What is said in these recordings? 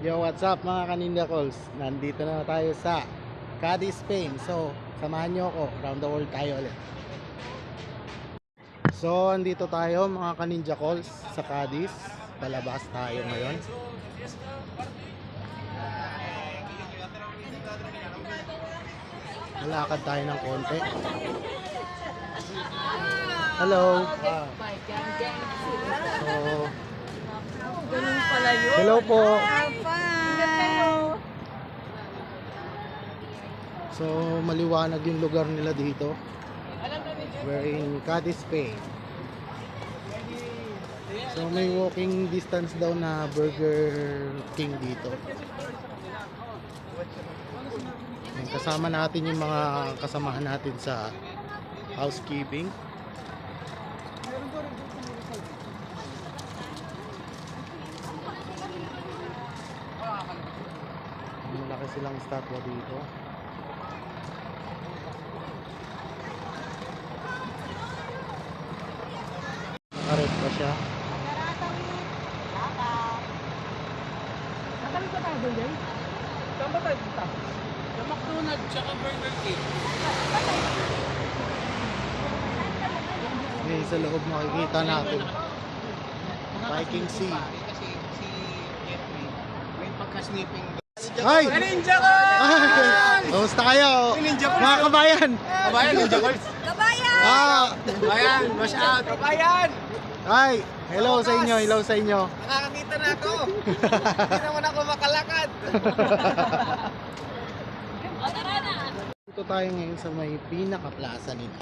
Yo, what's up mga kaninja calls? Nandito na tayo sa Cadiz, Spain. So, samahan nyo ako. Around the world tayo ulit. So, andito tayo mga kaninja calls sa Cadiz. Palabas tayo ngayon. Lalakad tayo ng konti. Hello. Ah, So, hello po. So, maliwanag yung lugar nila dito. We're in Cadiz, Spain. So, may walking distance daw na Burger King dito. Kasama natin yung mga kasamahan natin sa housekeeping. Malaki silang statwa dito. Nakaret pa siya. Saan ba tayo punta? Sa McDonald's tsaka Burger King. Ngayon sa loob makikita natin. Viking Sea. Kasi si Jeffrey, may pagka-snipping. Ay! Ninja ko! Kamusta kayo? Ninja ko! Mga kabayan! Kabayan, Ninja Calls! Ah! Kabayan, wash out! Kabayan! Ay! Hello sa inyo, hello sa inyo. Nakakakita na ako! Hindi naman ako makalakad! Dito tayo ngayon sa may pinaka-plaza nila.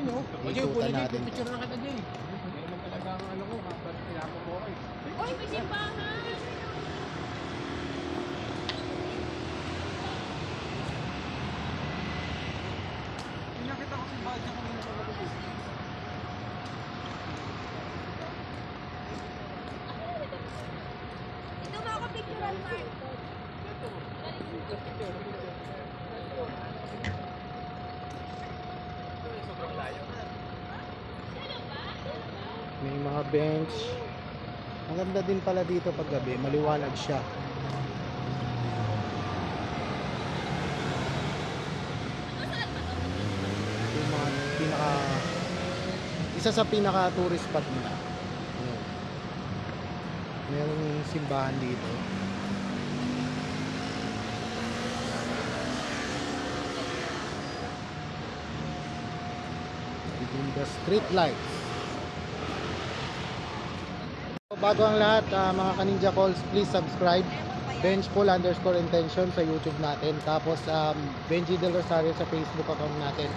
Yun o. Ikutan natin. Picture na kita, Jay. Hindi naman talaga ang ano ko, kapag kaya ko eh. Uy, may simbahan! Pinakita ko si Badja kanina sa labas. Ito mga kapicturan, Mark. May mga bench. Ang ganda din pala dito pag gabi, maliwanag siya. Yung mga pinaka isa sa pinaka tourist spot nila. Merong simbahan dito. Within the street lights. Bago ang lahat, ah, mga kaninja calls, please subscribe. Benchful underscore intention sa YouTube natin. Tapos, um, Benji Del Rosario sa Facebook account natin.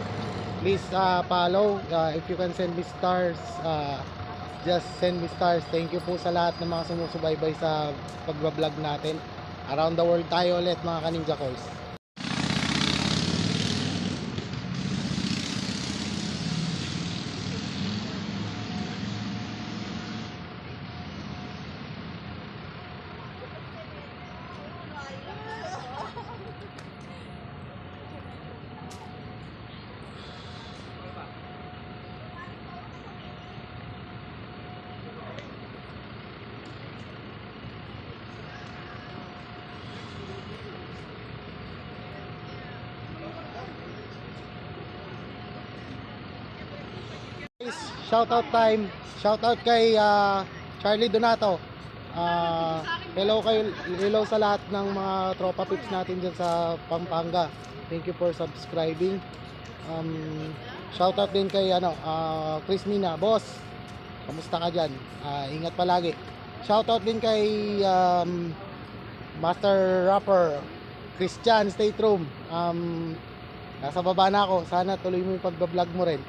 Please ah, follow. Ah, if you can send me stars, ah, just send me stars. Thank you po sa lahat ng mga sumusubaybay sa pagbablog natin. Around the world tayo ulit mga kaninja calls. Shoutout time. Shoutout kay ah, Charlie Donato. Ah, hello kay hello sa lahat ng mga tropa pips natin diyan sa Pampanga. Thank you for subscribing. Um, shoutout din kay ano, ah, Chris Mina, boss. Kamusta ka diyan? ingat palagi. Shoutout din kay um, Master Rapper Christian State Room. Um, nasa baba na ako. Sana tuloy mo yung pagbablog mo rin.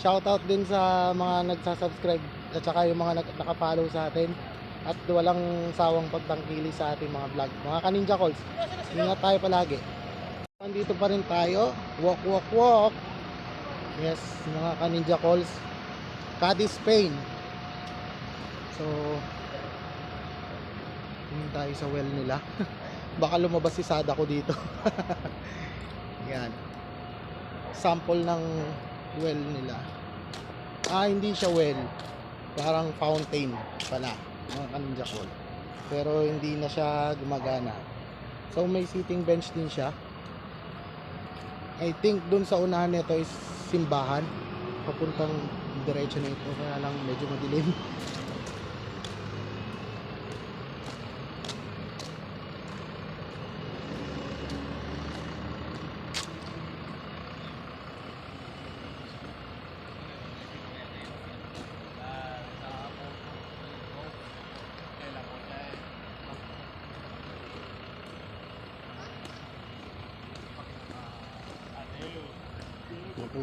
Shoutout din sa mga nagsasubscribe at saka yung mga nakapollow sa atin at walang sawang pagtangkili sa ating mga vlog. Mga kaninja calls, ingat tayo palagi. Nandito pa rin tayo. Walk, walk, walk. Yes, mga kaninja calls. Cadiz, Spain. So, tingin tayo sa well nila. Baka lumabas si Sada ko dito. Yan. Sample ng well nila. Ah, hindi siya well. Parang fountain pala. Mga kaninja call. pero hindi na siya gumagana. So may sitting bench din siya. I think dun sa unahan nito is simbahan. Papuntang diretso na ito kaya lang medyo madilim.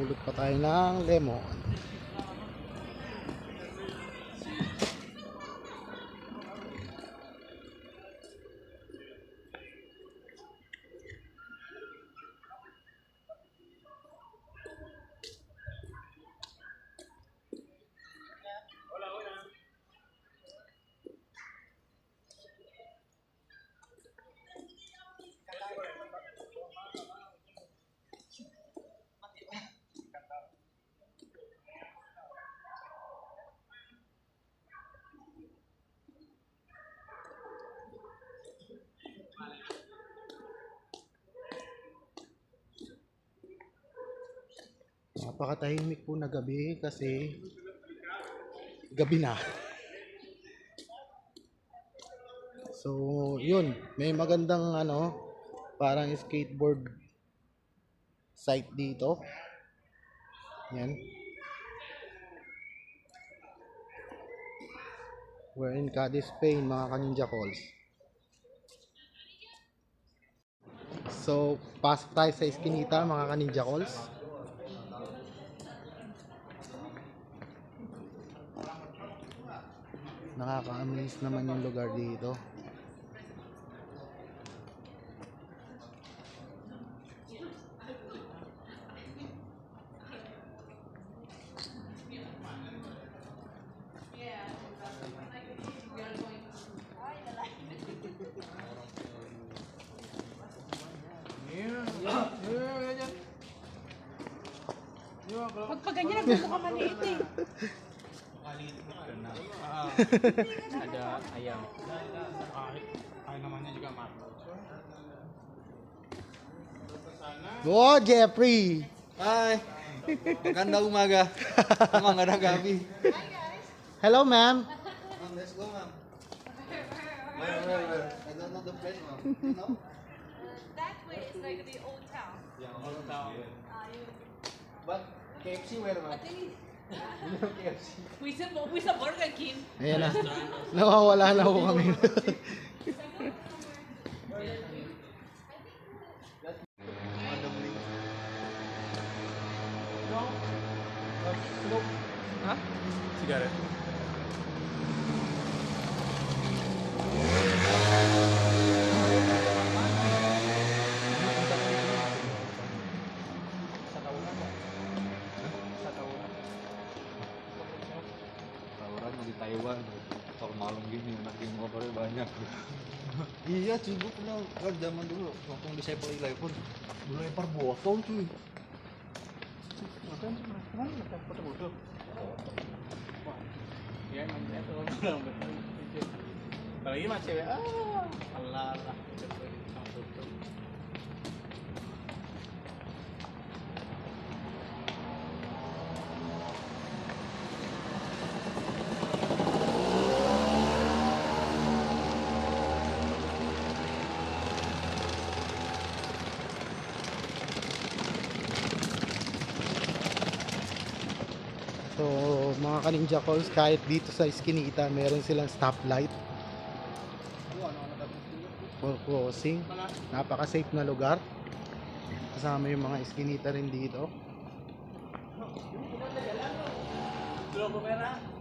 Napulot pa tayo ng lemon. Napakatahimik po na gabi kasi gabi na. So, yun, may magandang ano, parang skateboard site dito. Yan. We're in Cadiz, Spain, mga kaninja calls. So, pasok tayo sa Eskinita, mga kaninja calls. Nakaka-amaze naman yung lugar dito. Ada ayam. Ay naman niya juga mat. Oh, Jeffrey! Hai. Magandang umaga. Magandang gabi. Hello, ma'am. Ma'am, let's go, ma'am. Where, where, where? I don't know the place, ma'am. You know? That way is like the old town. Yeah, all down. Uh, you, But KFC where, ma'am? We said Burger King. Ayan na. Nawawala na ho kami. Taiwan. Kalau malam gini makin motornya banyak. iya cuy, gue pernah kan zaman dulu nongkrong di Sevel Eleven. Dulu lempar botol cuy. Makan mana makan foto bodoh. Ya emang itu orang betul. Apalagi ah Allah lah. Mga kaninja calls, kahit dito sa Eskinita, meron silang stoplight for crossing. Napaka-safe na lugar. Kasama yung mga Eskinita rin dito. Logo merah.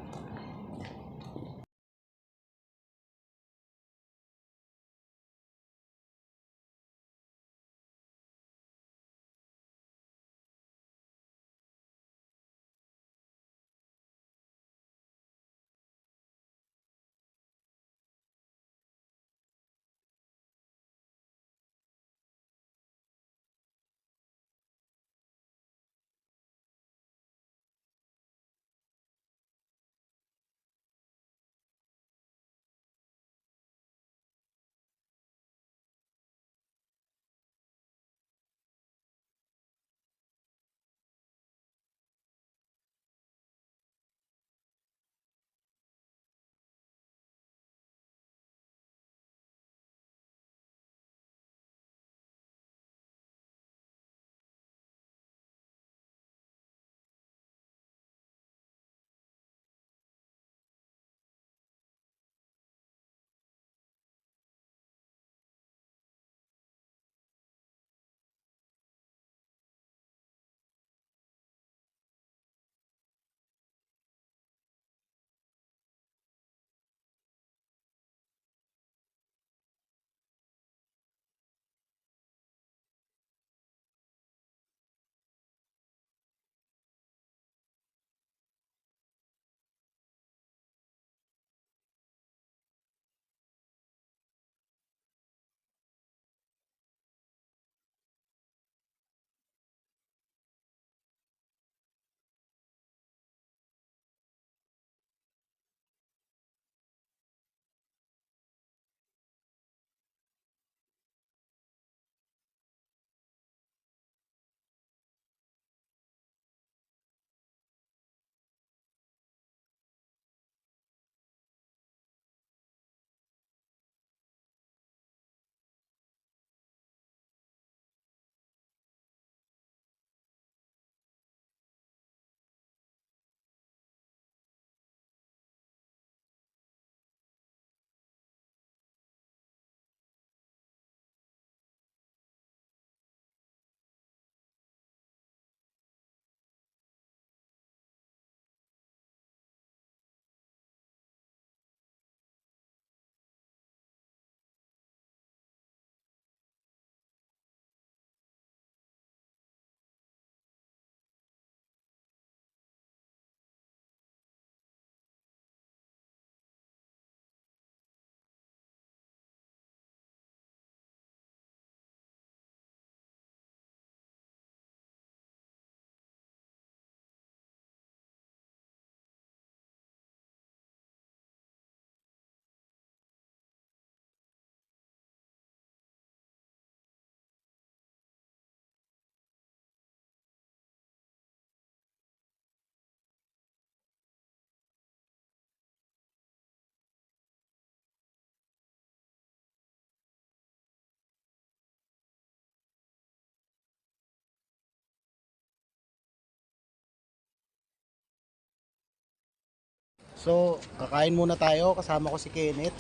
So, kakain muna tayo. Kasama ko si Kenneth.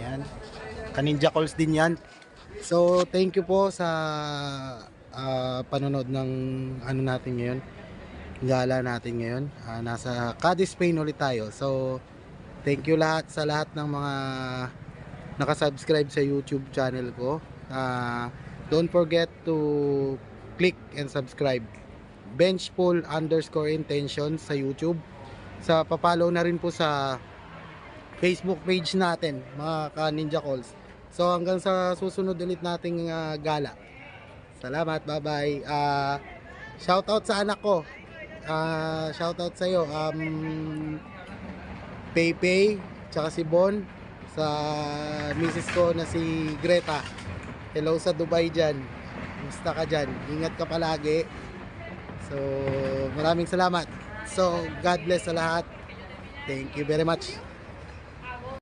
Yan. Kaninja calls din yan. So, thank you po sa ah, panonood ng ano natin ngayon. Gala natin ngayon. Ah, nasa Cadiz Spain ulit tayo. So, thank you lahat sa lahat ng mga nakasubscribe sa YouTube channel ko. Ah, don't forget to click and subscribe. Benchpool underscore intentions sa YouTube. Sa papalo na rin po sa Facebook page natin, mga ka-Ninja Calls. So hanggang sa susunod ulit nating ah, gala. Salamat, bye-bye. Ah, shout out sa anak ko. Ah, shout out sa iyo. Um Pepe, tsaka si Bon sa misis ko na si Greta. Hello sa Dubai dyan. Musta ka dyan? Ingat ka palagi. So, maraming salamat. So, God bless sa lahat. Thank you very much.